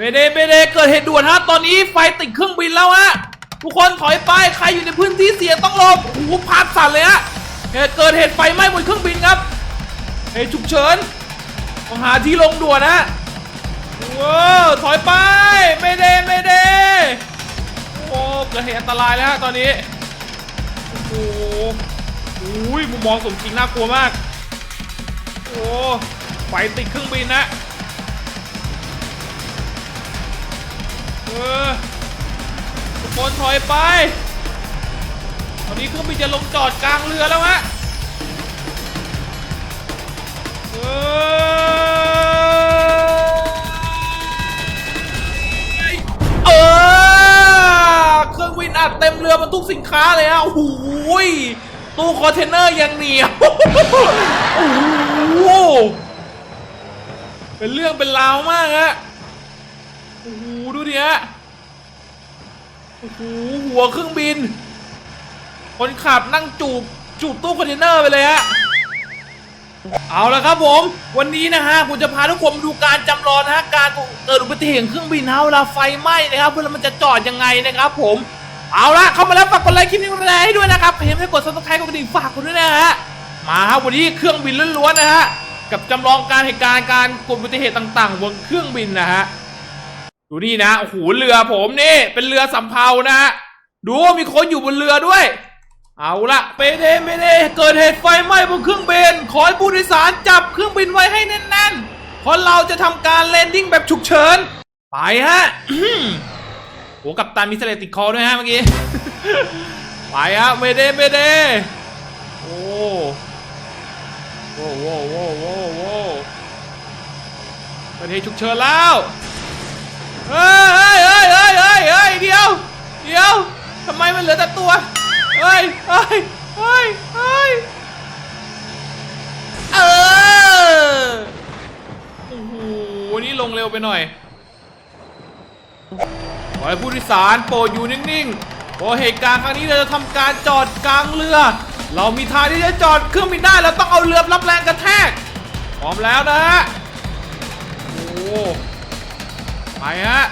เบเดเบเดเกิดเหตุด่วนฮะตอนนี้ไฟติดเครื่องบินแล้วฮะทุกคนถอยไปใครอยู่ในพื้นที่เสี่ยงต้องหลบโอ้โหพาดสั่นเลยฮะเหตุเกิดเหตุไฟไหม้บนเครื่องบินครับเหตุฉุกเฉินต้องหาที่ลงด่วนนะว้าวถอยไปเบเดเบเดโอ้เกิดเหตุอันตรายแล้วฮะตอนนี้โอ้โหอุ้ยมุมมองสมจริงน่ากลัวมากโอ้ไฟติดเครื่องบินนะ เออทุกคนถอยไป ตอนนี้เครื่องบินจะลงจอดกลางเรือแล้วฮะเออเออเครื่องบินอัดเต็มเรือบรรทุกสินค้าเลยฮะโอ้โหยตู้คอนเทนเนอร์ยังเหนียวโอ้โหเป็นเรื่องเป็นราวมากฮะโอ้โห ดูดิฮะโอ้โหหัวเครื่องบิน คนขับนั่งจูบจูบตู้คอนเทนเนอร์ไปเลยฮะเอาละครับผม วันนี้นะฮะผมจะพาทุกคนดูการจำลองนะฮะการเกิดอุบัติเหตุเครื่องบินนะเวลาไฟไหม้นะครับเพื่อมันจะจอดยังไงนะครับผมเอาละเข้ามาแล้วฝากกดไลค์คลิปนี้กดไลค์ให้ด้วยนะครับเห็นไม่กดซับสไครต์กดกระดิ่งฝากคนด้วยนะฮะมาครับวันนี้เครื่องบินล้วนๆนะฮะกับจำลองการเหตุการณ์การเกิดอุบัติเหตุต่างๆบนเครื่องบินนะฮะ ดูนี่นะโอ้โหเรือผมนี่ เป็นเรือสำเภานะฮะดูมีคนอยู่บนเรือด้วย เอาละเปเดเมเดเกิดเหตุไฟไหม้บนเครื่องบินขอให้ผู้โดยสารจับเครื่องบินไว้ให้แน่นๆเพราะเราจะทำการแลนดิ้งแบบฉุกเฉิน ไปฮะอื้อโหกับตันมีเสลติดคอด้วยฮะเมื่อกี้ ไปฮะเมเดเมเดโอ้โว้โว้โว้โว้โว้เกิดเหตุฉุกเฉินแล้ว เฮ้ยเฮ้ยเฮ้ยเฮ้ยเฮ้ยเดี๋ยว เดี๋ยวทำไมมันเหลือแต่ตัว เฮ้ยเฮ้ยเฮ้ยเฮ้ยเออโอ้โหนี่ลงเร็วไปหน่อยขอให้ผู้โดยสารโปรดอยู่นิ่งๆเพราะเหตุการณ์ครั้งนี้เราจะทำการจอดกลางเรือ เรามีทางที่จะจอดเครื่องบินได้เราต้องเอาเรือรับแรงกระแทก พร้อมแล้วนะฮะ โอ้โห ไปฮะ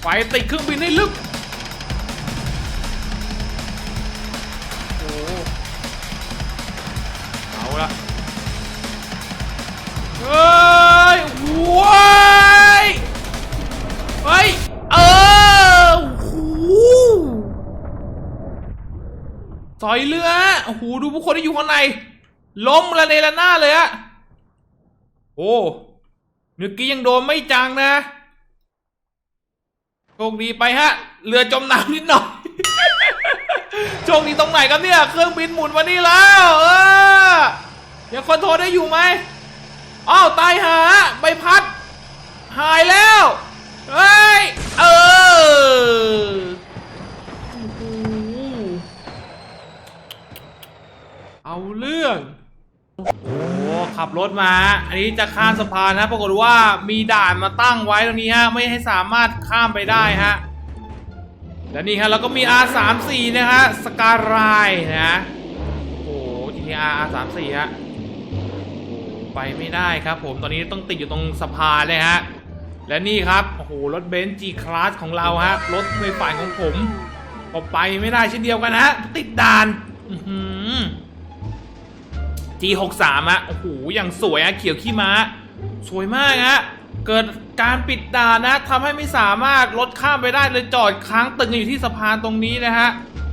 ไฟติดเครื่องบินให้ลึก โอ้เอาละเฮ้ยว้ายเฮ้ย เออโอ้โหสอยเรือฮะโอ้โหดูผู้คนที่อยู่ข้างใน ล้มระเนระนาดเลยฮะโอ้ เมื่อกี้ยังโดนไม่จังนะโชคดีไปฮะ เรือจมน้ำนิดหน่อย โชคดีตรงไหนครับเนี่ย เครื่องบินหมุนมานี่แล้ว เออยังคอนโทรลได้อยู่ไหมอ้าวตายหาใบพัด หายแล้ว เฮ้ย เออเอาเรื่อง โอ้ขับรถมา อันนี้จะข้ามสะพานนะปรากฏว่ามีด่านมาตั้งไว้ตรงนี้ฮะไม่ให้สามารถข้ามไปได้ฮะและนี่ฮะเราก็มี R34 นะฮะสการายนะโอ้โห GTR R34 ฮะโอ้ไปไม่ได้ครับผมตอนนี้ต้องติดอยู่ตรงสะพานเลยฮะและนี่ครับโอ้โหรถเบนซ์ G Class ของเราฮะรถในฝ่ายของผมก็ไปไม่ได้เช่นเดียวกันฮะติดด่านอื G63 อะโอ้โหอย่างสวยอะเขียวขี้ม้า สวยมากฮะเกิดการปิดด่านนะทำให้ไม่สามารถรถข้ามไปได้เลยจอดค้างตึงอยู่ที่สะพานตรงนี้นะฮะ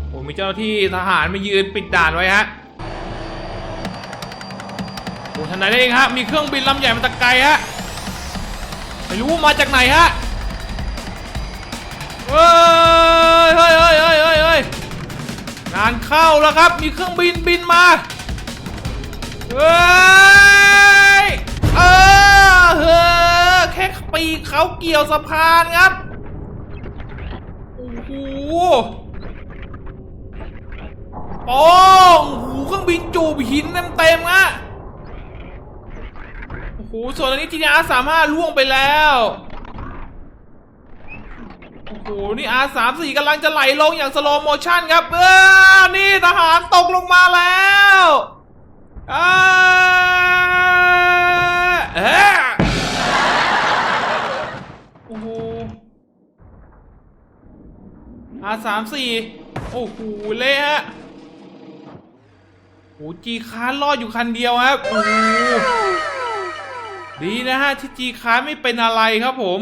โอ้มีเจ้าหน้าที่ทหารมายืนปิดด่านไว้ฮะโอ้ทันใดนั้นเองฮะมีเครื่องบินลำใหญ่มาตะไกลฮะไม่รู้มาจากไหนฮะเฮ้ยเฮ้ยเฮ้ยเฮ้ยเฮ้ยงานเข้าแล้วครับมีเครื่องบินบินมา เฮ้ย เออเฮ้อแค่ปีกเขาเกี่ยวสะพานครับโอ้โหป้งโอ้โหเครื่องบินจูบหินเต็มๆอะโอ้โห ส่วนอันนี้ GTR สามารถล่วงไปแล้ว โอ้โห นี่ R34 กำลังจะไหลลงอย่างสโลโมชั่นครับ เออ นี่ทหารตกลงมาแล้ว โอ้โหอาสามสี่โอ้โหเละฮะโอ้จีคาร์อดอยู่คันเดียวครับโอ้ดีนะฮะที่จีคารไม่เป็นอะไรครับผม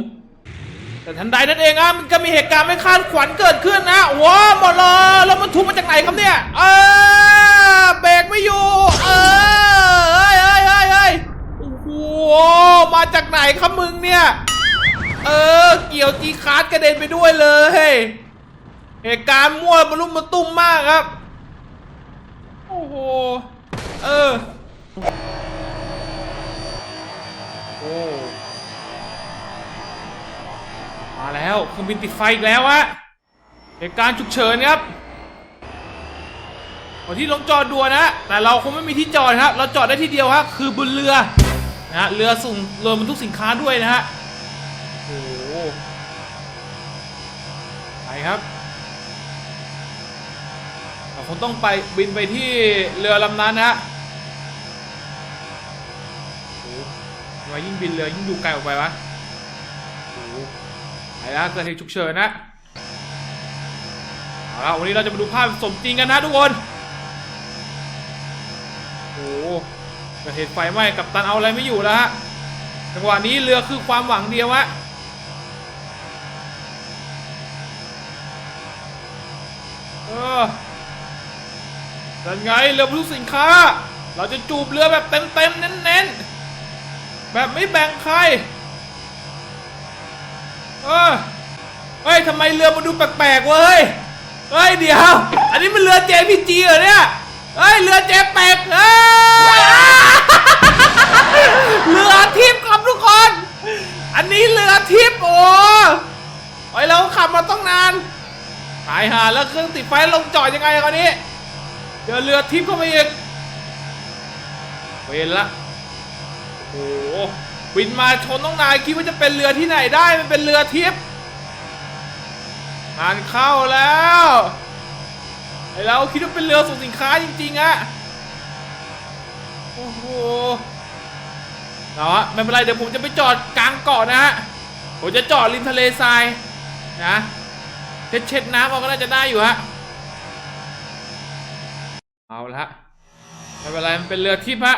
แต่ทันใดนั่นเองอะมันก็มีเหตุการณ์ไม่คาดขวันเกิดขึ้นนะว้าหมดเลยแล้วมันทุบมาจากไหนครับเนี่ย เออเบรกไม่อยู่ เออ มาจากไหนครับมึงเนี่ย เออ เกี่ยวจีคาร์ดกระเด็นไปด้วยเลยเหตุการณ์มั่วมารุ่มมาตุ้มมากครับ โอ้โห เออ โอ้มาแล้วเครื่องบินติดไฟอีกแล้วฮะเหตุการณ์ฉุกเฉินครับขอที่ลงจอดด่วนนะ แต่เราคงไม่มีที่จอดครับ เราจอดได้ที่เดียวครับ คือบนเรือ นะฮะเรือส่งเรือบรรทุกสินค้าด้วยนะฮะโอ้โหไปครับเราคงต้องไปบินไปที่เรือลำนั้นนะฮะโอ้โหทำไมยิ่งบินเรือยิ่งอยู่ไกลออกไปวะโอ้โหไปแล้วเกิดเหตุฉุกเฉินนะเอาละวันนี้เราจะมาดูภาพสมจริงกันนะทุกคน โอ้โหเกิดเหตุไฟไหม้กับตันเอาอะไรไม่อยู่แล้วฮะจังหวะนี้เรือคือความหวังเดียวฮะเออนั่นไงเรือบรรทุกสินค้า เราจะจูบเรือแบบเต็มๆเน้นๆ แบบไม่แบ่งใคร เออเฮ้ยทำไมเรือมันดูแปลกๆวะเฮ้ย เฮ้ยเดี๋ยว อันนี้มันเรือ JPG เหรอเนี่ย เฮ้ยเรือเจแปกเฮ้ยอ้า เรือทิพย์ครับทุกคน อันนี้เรือทิพย์โอ้ไอ้เราขับมาต้องนานตายหาแล้วเครื่องติดไฟลงจอดยังไงคราวนี้ เจอเรือทิพย์เข้ามาอีกเวรละโอ้โหบินมาชนต้องนายคิดว่าจะเป็นเรือที่ไหนได้มันเป็นเรือทิพย์งานเข้าแล้วไอเราคิดว่าเป็นเรือส่งสินค้าจริงๆอะโอ้โห เอาฮะไม่เป็นไรเดี๋ยวผมจะไปจอดกลางเกาะนะฮะผมจะจอดริมทะเลทรายนะเช็ดเช็ดน้ำเอาก็น่าจะได้อยู่ฮะเอาละไม่เป็นไรมันเป็นเรือทิพย์ฮะ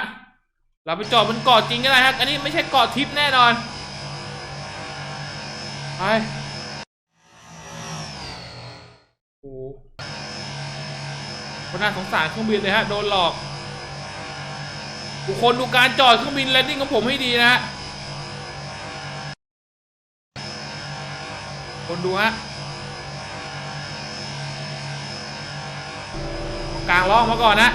เราไปจอดบนเกาะจริงก็ได้ครับอันนี้ไม่ใช่เกาะทิพย์แน่นอนไปโอ้คนน่าสงสารเครื่องบินเลยฮะโดนหลอก ทุกคนดูการจอดเครื่องบินแลนดิ้งของผมให้ดีนะฮะคนดูฮะกลางล้อออกมาก่อนนะ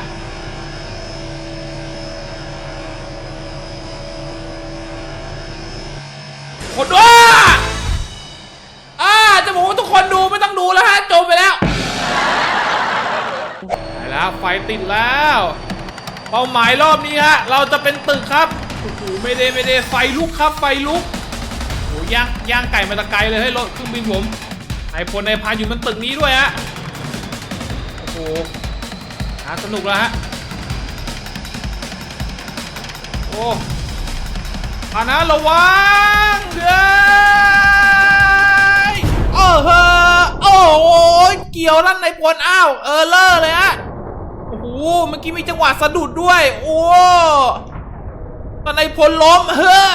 คนดูอ่าจะบอกว่าทุกคนดูไม่ต้องดูแล้วฮะจบไปแล้วไปแล้วไฟติดแล้ว เป้าหมายรอบนี้ฮะ เราจะเป็นตึกครับโอ้โหไม่ได้ไม่ได้ไฟลุกครับไฟลุกโอ้หย่างย่างไก่มาตะไกลเลยให้รถเครื่องบินผมนายพลนายพานอยู่บนตึกนี้ด้วยฮะโอ้โหหาสนุกแล้วฮะโอ้อานะระวังเด้ยโอ้โหโอ้โหเกี่ยวลั่นในปวนอ้าวเออเลอร์เลยฮะ เมื่อกี้มีจังหวะสะดุดด้วย โอ้ตอนในพลล้มเฮ้อ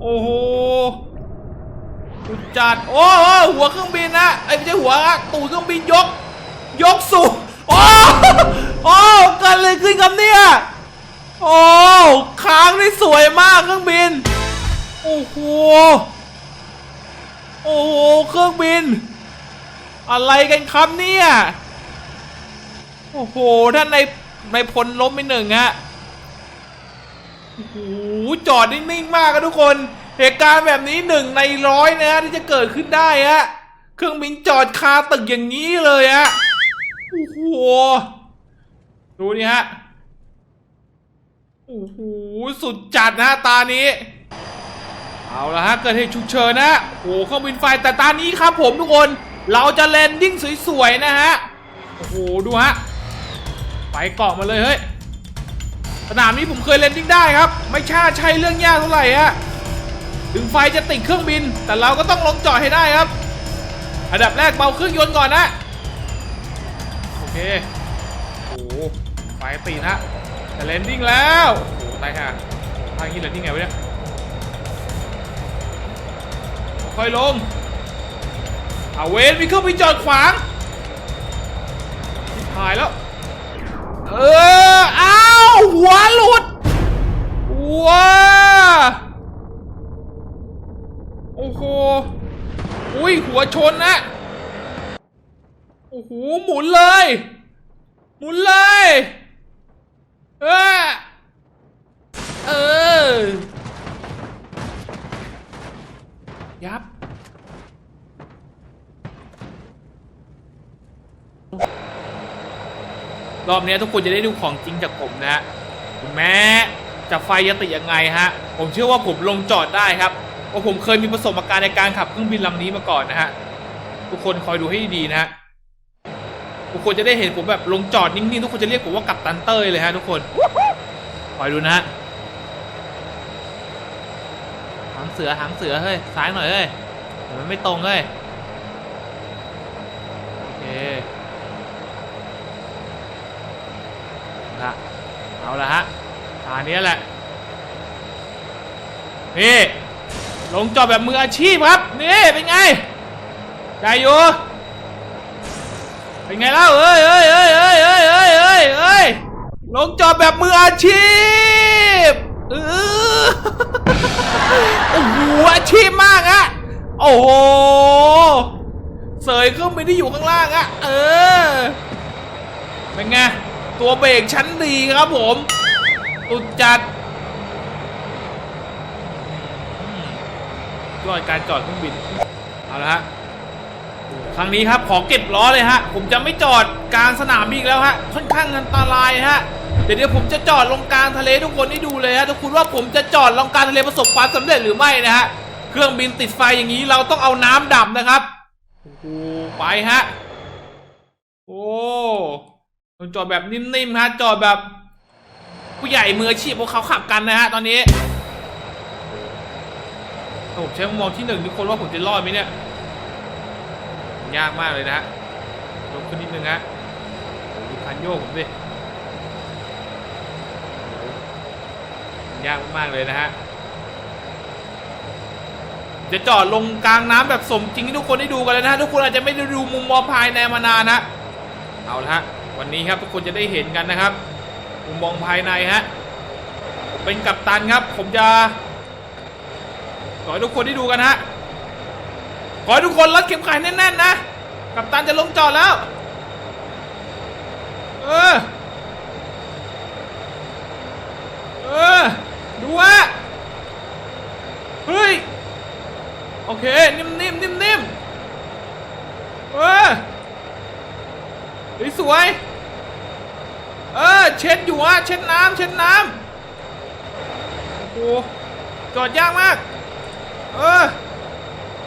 โอ้โหจัด โอ้โหหัวเครื่องบินนะไอ้ไม่ใช่หัวอะตูดเครื่องบินยก ยกสูงโอ้โอ้เกิดอะไรขึ้นครับเนี่ย โอ้ค้างได้สวยมากเครื่องบิน โอ้โห โอ้โห เครื่องบิน อะไรกันครับเนี่ย โอ้โหท่านในในพลล้มไปหนึ่งฮะโอ้โหจอดนิ่งๆมากครับทุกคน เหตุการณ์แบบนี้หนึ่งในร้อยนะฮะที่จะเกิดขึ้นได้ฮะเครื่องบินจอดคาตึกอย่างนี้เลยฮะโอ้โหดูนี่ฮะโอ้โหสุดจัดนะตานี้ เอาละฮะเกิดเหตุฉุกเฉินนะโอ้โหเครื่องบินไฟแต่ตานี้ครับผมทุกคน เราจะแลนดิ้งสวยๆนะฮะโอ้โหดูฮะ ไปเกาะมาเลยเฮ้ยสนามนี้ผมเคยแลนดิ้งได้ครับ ไม่ช่ใช่เรื่องยากเท่าไหร่ฮะถึงไฟจะติดเครื่องบิน แต่เราก็ต้องลงจอดให้ได้ครับ อันดับแรกเบาเครื่องยนต์ก่อนนะ โอเคโอ้ไฟตีนะจะเลนดิ้งแล้วโอ้ตายห่าทางนี้เลนดิ้งไงวะเนี่ยค่อยลงเอาเวนมีเครื่องบินจอดขวางชิบหายแล้ว เออ อ้าว หัวหลุด ว้า โอ้โห อุ้ย หัวชนนะ โอ้โห หมุนเลย หมุนเลย เออ เออ ยับ รอบนี้ทุกคนจะได้ดูของจริงจากผมนะฮะแม้จะไฟจะติดยังไงฮะ ผมเชื่อว่าผมลงจอดได้ครับเพราะผมเคยมีประสบการณ์ในการขับเครื่องบินลำนี้มาก่อนนะฮะ ทุกคนคอยดูให้ดีนะฮะ ทุกคนจะได้เห็นผมแบบลงจอดนิ่งๆ ทุกคนจะเรียกผมว่ากัปตันเต้ยเลยฮะทุกคน คอยดูนะฮะ หางเสือหางเสือเฮ้ยซ้ายหน่อยเฮ้ยมันไม่ตรงเฮ้ย โอเค ละ เอาละฮะทางนี้แหละ นี่ลงจอดแบบมืออาชีพครับ นี่เป็นไงได้อยู่เป็นไงเล่าเอ้ยเอ้ยเอ้ยเอ้ยเอ้ยเอ้ยเอ้ยเอ้ยลงจอดแบบมืออาชีพเออโอ้โหอาชีพมากอะโอ้โหเสยเครื่องบินที่อยู่ข้างล่างอะเออเป็นไง ตัวเบรกชั้นดีครับผมตุดจัดยอดการจอดเครื่องบิน เอาละฮะ ครั้งนี้ครับขอเก็บล้อเลยฮะ ผมจะไม่จอดกลางสนามบินอีกแล้วฮะ ค่อนข้างอันตรายฮะเดี๋ยวเดี๋ยวผมจะจอดลงกลางทะเลทุกคนให้ดูเลยฮะ ทุกคนว่าผมจะจอดลงกลางทะเลประสบความสำเร็จหรือไม่นะฮะ เครื่องบินติดไฟอย่างนี้เราต้องเอาน้ำดับนะครับ โอ้ไปฮะ โอ้ จอดแบบนิ่มๆฮะจอดแบบ ผู้ใหญ่มืออาชีพพวกเขาขับกันนะฮะตอนนี้ถ้าผมใช้มุมมองที่หนึ่งทุกคนว่าผมจะรอดไหมเนี่ย ยากมากเลยนะฮะยกขึ้นนิดนึงฮะโอ้โหดูคันโยกผมดิยากมากเลยนะฮะจะจอดลงกลางน้ำแบบสมจริงให้ทุกคนได้ดูกันเลยนะฮะทุกคนอาจจะไม่ได้ดูมุมมองภายในมานานนะเอาละฮะ วันนี้ครับทุกคนจะได้เห็นกันนะครับมุมมองภายในฮะเป็นกัปตันครับ ผมจะขอให้ทุกคนได้ดูกันฮะขอให้ทุกคนรัดเข็มขัดแน่นๆนะ กัปตันจะลงจอดแล้ว เออ เออ ดูว่าเฮ้ย โอเค นิ่มๆนิ่มๆเออเฮ้ยสวย เออเช็ดอยู่อะเช็ดน้ำเช็ดน้ำโอ้โหจอดยากมาก เออ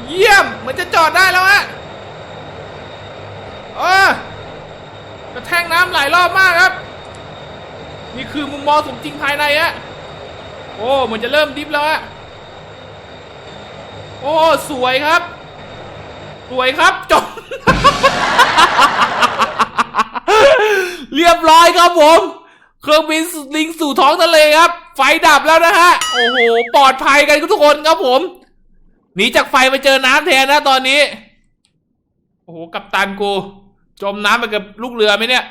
เยี่ยมเหมือนจะจอดได้แล้วอะเออกระแทงน้ำหลายรอบมากครับ นี่คือมุมมองสมจริงภายในอะโอ้เหมือนจะเริ่มดิฟแล้วอะโอ้ สวยครับ สวยครับจบ ครับผม เครื่องบินลิงสู่ท้องทะเลครับ ไฟดับแล้วนะฮะ โอ้โห ปลอดภัยกันทุกคนครับผม หนีจากไฟไปเจอน้ำแทนนะตอนนี้ โอ้โห กัปตันกู จมน้ำไปกับลูกเรือไหมเนี่ย